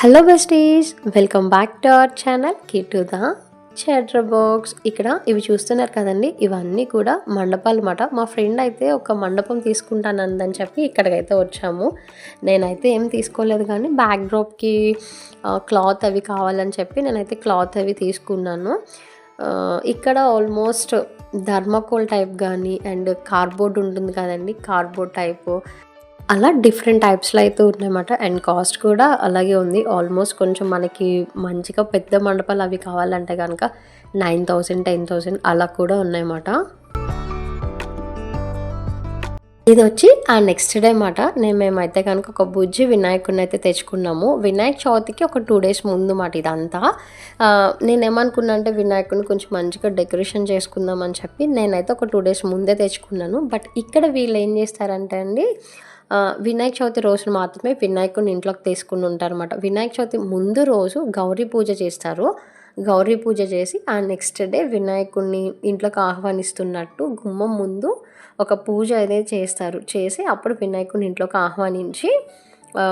Hello besties welcome back to our channel Kittu the chatter box ఇక్కడ ఇవి చూస్తున్నారు కదండి ఇవన్నీ కూడా మండపాలు అన్నమాట. మా ఫ్రెండ్ అయితే ఒక మండపం తీసుకుంటానందని చెప్పి ఇక్కడికైతే వచ్చాము. నేనైతే ఏం తీసుకోలేదు కానీ బ్యాక్ డ్రాప్కి క్లాత్ అవి కావాలని చెప్పి నేనైతే క్లాత్ అవి తీసుకున్నాను. ఇక్కడ ఆల్మోస్ట్ ధర్మకోల్ టైప్ కానీ అండ్ కార్డ్బోర్డ్ ఉంటుంది కదండి కార్డ్బోర్డ్ టైపు అలా డిఫరెంట్ టైప్స్లో అయితే ఉన్నాయన్నమాట. అండ్ కాస్ట్ కూడా అలాగే ఉంది. ఆల్మోస్ట్ కొంచెం మనకి మంచిగా పెద్ద మండపాలు అవి కావాలంటే కనుక నైన్ థౌసండ్ టెన్ థౌసండ్ అలా కూడా ఉన్నాయన్నమాట. ఇది వచ్చి ఆ నెక్స్ట్ డే మాట నేను మేమైతే కనుక ఒక బుజ్జి వినాయకుడిని అయితే తెచ్చుకున్నాము. వినాయక చవితికి ఒక టూ డేస్ ముందు మాట ఇదంతా. నేనేమనుకున్నా నేను అంటే వినాయకుడిని కొంచెం మంచిగా డెకరేషన్ చేసుకుందామని చెప్పి నేనైతే ఒక టూ డేస్ ముందే తెచ్చుకున్నాను. బట్ ఇక్కడ వీళ్ళు ఏం చేస్తారంటే అండి వినాయక చవితి రోజున మాత్రమే వినాయకుడిని ఇంట్లోకి తీసుకుని ఉంటారన్నమాట. వినాయక చవితి ముందు రోజు గౌరీ పూజ చేస్తారు. గౌరీ పూజ చేసి ఆ నెక్స్ట్ డే వినాయకుడిని ఇంట్లోకి ఆహ్వానిస్తున్నట్టు గుమ్మం ముందు ఒక పూజ అనేది చేస్తారు. చేసి అప్పుడు వినాయకుడిని ఇంట్లోకి ఆహ్వానించి ఆ,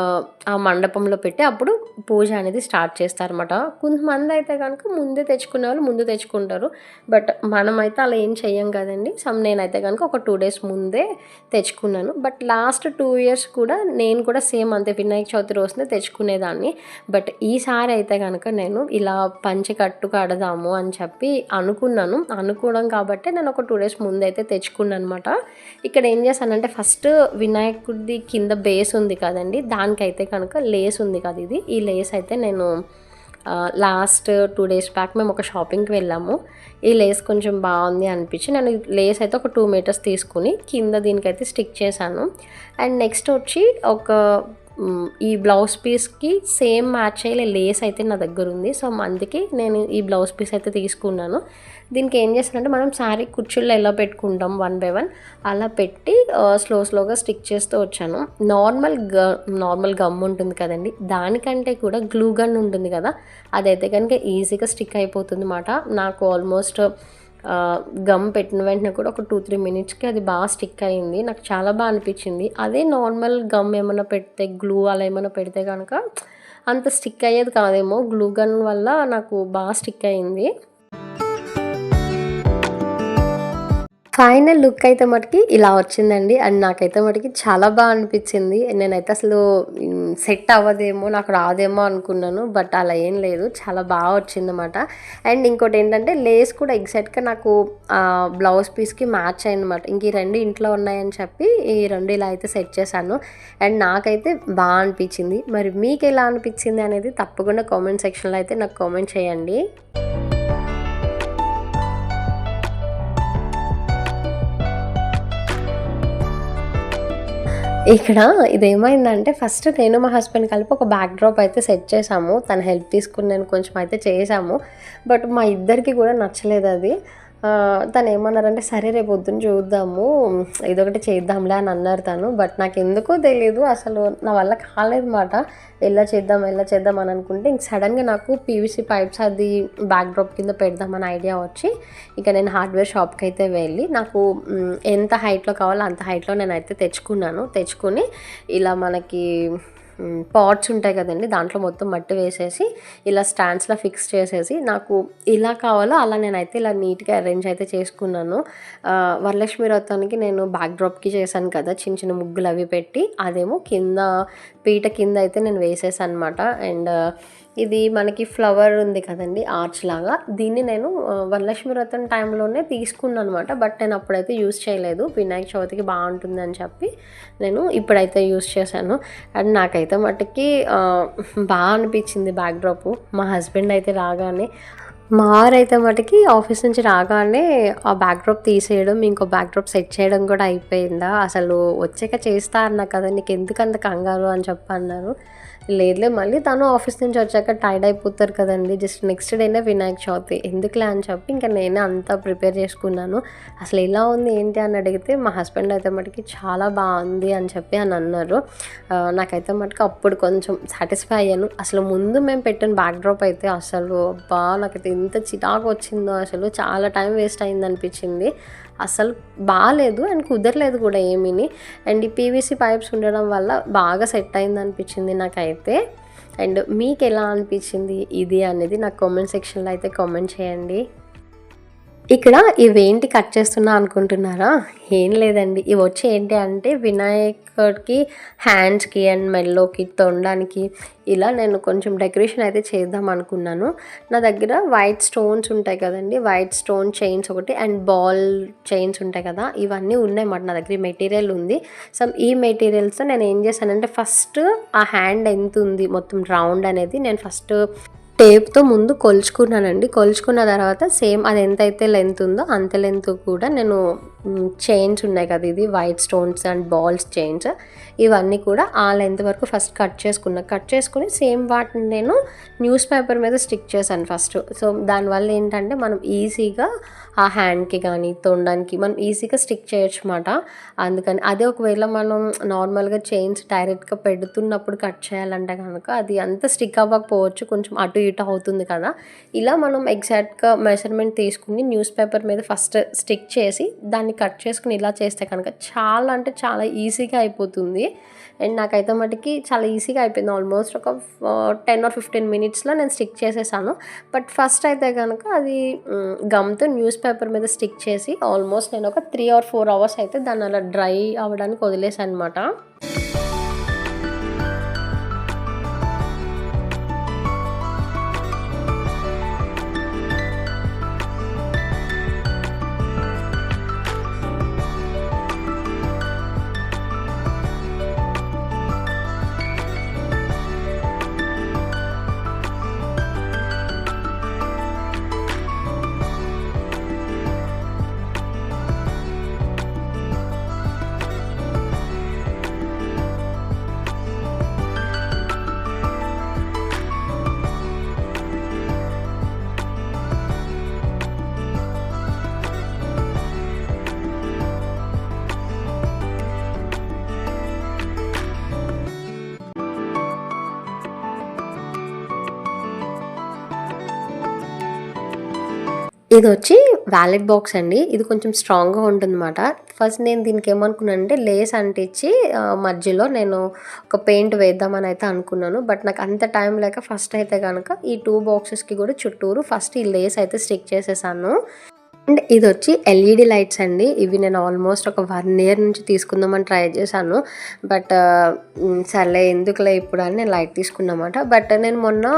మండపంలో పెట్టి అప్పుడు పూజ అనేది స్టార్ట్ చేస్తారన్నమాట. కొంతమంది అయితే కనుక ముందే తెచ్చుకునే వాళ్ళు ముందు తెచ్చుకుంటారు. బట్ మనమైతే అలా ఏం చెయ్యం కదండి. సమ్ నేనైతే కనుక ఒక టూ డేస్ ముందే తెచ్చుకున్నాను. బట్ లాస్ట్ టూ ఇయర్స్ కూడా నేను కూడా సేమ్ అంతే వినాయక చవితి రోజునే తెచ్చుకునేదాన్ని. బట్ ఈసారి అయితే కనుక నేను ఇలా పంచి కట్టు కడదాము అని చెప్పి అనుకున్నాను. అనుకోవడం కాబట్టి నేను ఒక టూ డేస్ ముందు అయితే తెచ్చుకున్నాను అనమాట ఇక్కడ ఏం చేశానంటే ఫస్ట్ వినాయకుడిది కింద బేస్ ఉంది కదండి. దానికైతే కనుక లేస్ ఉంది కదా ఇది. ఈ లేస్ అయితే నేను లాస్ట్ టూ డేస్ బ్యాక్ మేము ఒక షాపింగ్కి వెళ్ళాము. ఈ లేస్ కొంచెం బాగుంది అనిపించి నేను లేస్ అయితే ఒక టూ మీటర్స్ తీసుకుని కింద దీనికైతే స్టిక్ చేశాను. అండ్ నెక్స్ట్ వచ్చి ఒక ఈ బ్లౌజ్ పీస్కి సేమ్ మ్యాచ్ అయ్యే లేస్ అయితే నా దగ్గర ఉంది. సో అందుకే నేను ఈ బ్లౌజ్ పీస్ అయితే తీసుకున్నాను. దీనికి ఏం చేస్తానంటే మనం శారీ కుర్చీల్లో ఎలా పెట్టుకుంటాం వన్ బై వన్ అలా పెట్టి స్లో స్లోగా స్టిక్ చేస్తూ వచ్చాను. నార్మల్ గ నార్మల్ గమ్ ఉంటుంది కదండి దానికంటే కూడా గ్లూ గన్ ఉంటుంది కదా అదైతే కనుక ఈజీగా స్టిక్ అయిపోతుంది అన్నమాట నాకు ఆల్మోస్ట్ గమ్ పెట్టిన వెంటనే కూడా ఒక టూ త్రీ మినిట్స్కి అది బాగా స్టిక్ అయింది. నాకు చాలా బాగా అనిపించింది. అదే నార్మల్ గమ్ ఏమైనా పెడితే గ్లూ అలా ఏమైనా పెడితే కనుక అంత స్టిక్ అయ్యేది కాదేమో. గ్లూ గన్ వల్ల నాకు బాగా స్టిక్ అయింది. ఫైనల్ లుక్ అయితే మటుకి ఇలా వచ్చిందండి. అండ్ నాకైతే మటుకి చాలా బాగా అనిపించింది. నేనైతే అసలు సెట్ అవ్వదేమో నాకు రాదేమో అనుకున్నాను. బట్ అలా ఏం లేదు. చాలా బాగా వచ్చిందన్నమాట. అండ్ ఇంకోటి ఏంటంటే లేస్ కూడా ఎగ్జాక్ట్గా నాకు బ్లౌజ్ పీస్కి మ్యాచ్ అయిందన్నమాట. ఇంక ఈ రెండు ఇంట్లో ఉన్నాయని చెప్పి ఈ రెండు ఇలా అయితే సెట్ చేశాను. అండ్ నాకైతే బాగా అనిపించింది. మరి మీకు ఎలా అనిపించింది అనేది తప్పకుండా కామెంట్ సెక్షన్లో అయితే నాకు కామెంట్ చేయండి. ఇక్కడ ఇదేమైందంటే ఫస్ట్ నేను మా హస్బెండ్ కలిపి ఒక బ్యాక్ డ్రాప్ అయితే సెట్ చేసాము తన హెల్ప్ తీసుకుని నేను కొంచెం అయితే చేశాము. బట్ మా ఇద్దరికి కూడా నచ్చలేదు అది. తను ఏమన్నారంటే సరే రేపు పొద్దున్న చూద్దాము. ఇదొకటి చేద్దాంలే అని అన్నారు తను. బట్ నాకు ఎందుకో తెలియదు అసలు నా వల్ల కాలేదు మాట ఎలా చేద్దాం ఎలా చేద్దాం అని అనుకుంటే ఇంక సడన్గా నాకు పీవీసీ పైప్స్ అది బ్యాక్ డ్రాప్ కింద పెడదామని ఐడియా వచ్చి ఇక నేను హార్డ్వేర్ షాప్కి అయితే వెళ్ళి నాకు ఎంత హైట్లో కావాలో అంత హైట్లో నేనైతే తెచ్చుకున్నాను. తెచ్చుకుని ఇలా మనకి పాట్స్ ఉంటాయి కదండి దాంట్లో మొత్తం మట్టి వేసేసి ఇలా స్టాండ్స్లో ఫిక్స్ చేసేసి నాకు ఇలా కావాలో అలా నేనైతే ఇలా నీట్గా అరేంజ్ అయితే చేసుకున్నాను. వరలక్ష్మి వ్రతానికి నేను బ్యాక్ డ్రాప్కి చేశాను కదా చిన్న చిన్న ముగ్గులు అవి పెట్టి అదేమో కింద పీట కింద అయితే నేను వేసేసాను అనమాట అండ్ ఇది మనకి ఫ్లవర్ ఉంది కదండి ఆర్చ్ లాగా. దీన్ని నేను వరలక్ష్మి వ్రతం టైంలోనే తీసుకున్నాను అనమాట బట్ నేను అప్పుడైతే యూస్ చేయలేదు. వినాయక చవితికి బాగుంటుంది అని చెప్పి నేను ఇప్పుడైతే యూస్ చేశాను. అండ్ నాకైతే మట్టుకి బాగా అనిపించింది బ్యాక్ డ్రాప్ మా హస్బెండ్ అయితే రాగానే మా మటుకి ఆఫీస్ నుంచి రాగానే ఆ బ్యాక్డ్రాప్ తీసేయడం ఇంకో బ్యాక్డ్రాప్ సెట్ చేయడం కూడా అయిపోయిందా? అసలు వచ్చాక చేస్తా అన్నా కదా నీకు ఎందుకు అంత కంగారు అని చెప్పి అన్నారు. లేదులే మళ్ళీ తను ఆఫీస్ నుంచి వచ్చాక టైర్డ్ అయిపోతారు కదండి. జస్ట్ నెక్స్ట్ డేనే వినాయక చవితి. ఎందుకులే అని చెప్పి ఇంకా నేనే అంతా ప్రిపేర్ చేసుకున్నాను. అసలు ఎలా ఉంది ఏంటి అని అడిగితే మా హస్బెండ్ అయితే మటుకి చాలా బాగుంది అని చెప్పి అని అన్నారు. నాకైతే మటుకు అప్పుడు కొంచెం సాటిస్ఫై అయ్యాను. అసలు ముందు మేము పెట్టిన బ్యాక్ డ్రాప్ అయితే అసలు అబ్బా నాకైతే ఎంత చిరాకు వచ్చిందో అసలు చాలా టైం వేస్ట్ అయింది అనిపించింది. అసలు బాగాలేదు అండ్ కుదరలేదు కూడా ఏమీని. అండ్ ఈ పీవీసీ పైప్స్ ఉండడం వల్ల బాగా సెట్ అయింది అనిపించింది నాకైతే. అండ్ మీకు ఎలా అనిపించింది ఇది అనేది నాకు కామెంట్ సెక్షన్లో అయితే కామెంట్ చేయండి. ఇక్కడ ఇవేంటి కట్ చేస్తున్నా అనుకుంటున్నారా? ఏం లేదండి. ఇవి వచ్చి ఏంటి అంటే వినాయక్ స్కర్ట్కి హ్యాండ్స్కి అండ్ మెల్లోకి తొండానికి ఇలా నేను కొంచెం డెకరేషన్ అయితే చేద్దాం అనుకున్నాను. నా దగ్గర వైట్ స్టోన్స్ ఉంటాయి కదండి వైట్ స్టోన్ చైన్స్ ఒకటి అండ్ బాల్ చైన్స్ ఉంటాయి కదా ఇవన్నీ ఉన్నాయి మాట నా దగ్గర. మెటీరియల్ ఉంది. సో ఈ మెటీరియల్స్ నేను ఏం చేశానంటే ఫస్ట్ ఆ హ్యాండ్ ఎంత ఉంది మొత్తం రౌండ్ అనేది నేను ఫస్ట్ టేప్తో ముందు కొలుచుకున్నానండి. కొలుచుకున్న తర్వాత సేమ్ అది ఎంతైతే లెంత్ ఉందో అంత లెంత్ కూడా నేను చైన్స్ ఉన్నాయి కదా ఇది white stones and balls chains ఇవన్నీ కూడా ఆ లెంత్ వరకు ఫస్ట్ కట్ చేసుకున్నా కట్ చేసుకుని సేమ్ వాటిని నేను న్యూస్ పేపర్ మీద స్టిక్ చేశాను ఫస్ట్ సో దానివల్ల ఏంటంటే మనం ఈజీగా ఆ హ్యాండ్కి కానీ తొండానికి మనం ఈజీగా స్టిక్ చేయొచ్చు అనమాట అందుకని అదే ఒకవేళ మనం నార్మల్గా చైన్స్ డైరెక్ట్గా పెడుతున్నప్పుడు కట్ చేయాలంటే కనుక అది అంత స్టిక్ అవ్వకపోవచ్చు కొంచెం అటు ఇటు అవుతుంది కదా. ఇలా మనం ఎగ్జాక్ట్గా మెజర్మెంట్ తీసుకుని న్యూస్ పేపర్ మీద ఫస్ట్ స్టిక్ చేసి దాన్ని కట్ చేసుకుని ఇలా చేస్తే కనుక చాలా అంటే చాలా ఈజీగా అయిపోతుంది. అండ్ నాకైతే మటుకి చాలా ఈజీగా అయిపోయింది. ఆల్మోస్ట్ ఒక టెన్ ఆర్ ఫిఫ్టీన్ మినిట్స్లో నేను స్టిక్ చేసేసాను. బట్ ఫస్ట్ అయితే కనుక అది గమ్తో న్యూస్ పేపర్ మీద స్టిక్ చేసి ఆల్మోస్ట్ నేను ఒక త్రీ ఆర్ ఫోర్ అవర్స్ అయితే దాన్ని అలా డ్రై అవ్వడానికి వదిలేసాను అనమాట ఇది వచ్చి వ్యాలెట్ బాక్స్ అండి. ఇది కొంచెం స్ట్రాంగ్గా ఉంటుందన్నమాట. ఫస్ట్ నేను దీనికి ఏమనుకున్నాను అంటే లేస్ అంటించి మధ్యలో నేను ఒక పెయింట్ వేద్దామని అయితే అనుకున్నాను. బట్ నాకు అంత టైం లేక ఫస్ట్ అయితే కనుక ఈ టూ బాక్సెస్కి కూడా చుట్టూరు ఫస్ట్ ఈ లేస్ అయితే స్టిక్ చేసేసాను. అండ్ ఇది వచ్చి ఎల్ఈడి లైట్స్ అండి. ఇవి నేను ఆల్మోస్ట్ ఒక వన్ ఇయర్ నుంచి తీసుకుందామని ట్రై చేశాను. బట్ సర్లే ఎందుకులే ఇప్పుడు అని నేను లైట్ తీసుకున్నమాట. బట్ నేను మొన్న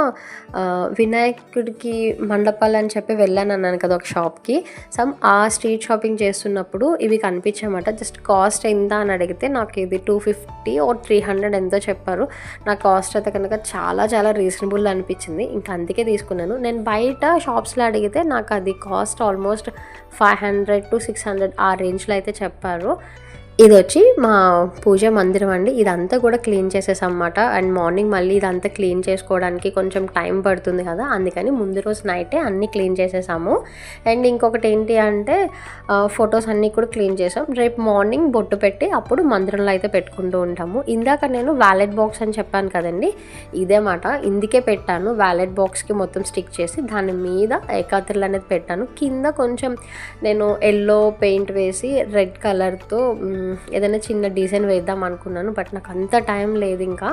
వినాయకుడికి మండపాలు అని చెప్పి వెళ్ళాను అన్నాను కదా ఒక షాప్కి. సమ్ ఆ స్ట్రీట్ షాపింగ్ చేస్తున్నప్పుడు ఇవి కనిపించమాట జస్ట్ కాస్ట్ ఎంత అని అడిగితే నాకు ఇది two fifty or three hundred ఎంతో చెప్పారు. నా కాస్ట్ అయితే కనుక చాలా చాలా రీజనబుల్ అనిపించింది. ఇంకా అందుకే తీసుకున్నాను. నేను బయట షాప్స్లో అడిగితే నాకు అది cost almost five hundred to six hundred ఆ రేంజ్లో అయితే చెప్పారు. ఇది వచ్చి మా పూజ మందిరం అండి. ఇదంతా కూడా క్లీన్ చేసేసమాట అండ్ మార్నింగ్ మళ్ళీ ఇదంతా క్లీన్ చేసుకోవడానికి కొంచెం టైం పడుతుంది కదా. అందుకని ముందు రోజు నైటే అన్నీ క్లీన్ చేసేసాము. అండ్ ఇంకొకటి ఏంటి అంటే ఫొటోస్ అన్నీ కూడా క్లీన్ చేసాం. రేపు మార్నింగ్ బొట్టు పెట్టి అప్పుడు మందిరంలో అయితే పెట్టుకుంటూ ఉంటాము. ఇందాక నేను వ్యాలెట్ బాక్స్ అని చెప్పాను కదండి. ఇదే మాట. ఇందుకే పెట్టాను. వ్యాలెట్ బాక్స్కి మొత్తం స్టిక్ చేసి దాని మీద ఏకాత్రలు అనేది పెట్టాను. కింద కొంచెం నేను ఎల్లో పెయింట్ వేసి రెడ్ కలర్తో ఏదైనా చిన్న డిజైన్ వేద్దాం అనుకున్నాను బట్ నాకు అంత టైం లేదు ఇంకా.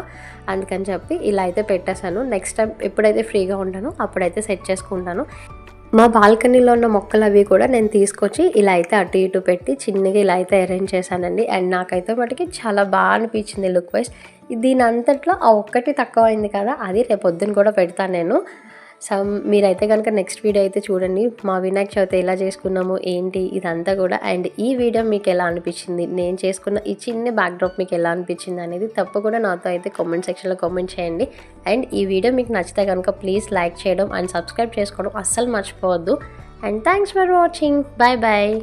అందుకని చెప్పి ఇలా అయితే పెట్టేశాను. నెక్స్ట్ టైం ఎప్పుడైతే ఫ్రీగా ఉంటానో అప్పుడైతే సెట్ చేసుకుంటాను. మా బాల్కనీలో ఉన్న మొక్కలు అవి కూడా నేను తీసుకొచ్చి ఇలా అయితే అటు ఇటు పెట్టి చిన్నగా ఇలా అయితే అరేంజ్ చేశానండి. అండ్ నాకైతే మటుకి చాలా బాగా అనిపించింది లుక్ వైజ్ దీని అంతట్లో ఆ ఒక్కటి తక్కువ అయింది కదా అది రేపు పొద్దున కూడా పెడతాను నేను. సమ్ మీరైతే కనుక నెక్స్ట్ వీడియో అయితే చూడండి. మా వినాయక చవితి ఎలా చేసుకున్నాము ఏంటి ఇదంతా కూడా. అండ్ ఈ వీడియో మీకు ఎలా అనిపించింది నేను చేసుకున్న ఈ చిన్న బ్యాక్డ్రాప్ మీకు ఎలా అనిపించింది అనేది తప్పకుండా నాతో అయితే కామెంట్ సెక్షన్లో కామెంట్ చేయండి. అండ్ ఈ వీడియో మీకు నచ్చితే కనుక ప్లీజ్ లైక్ చేయడం అండ్ సబ్స్క్రైబ్ చేసుకోవడం అస్సలు మర్చిపోవద్దు. And thanks for watching bye bye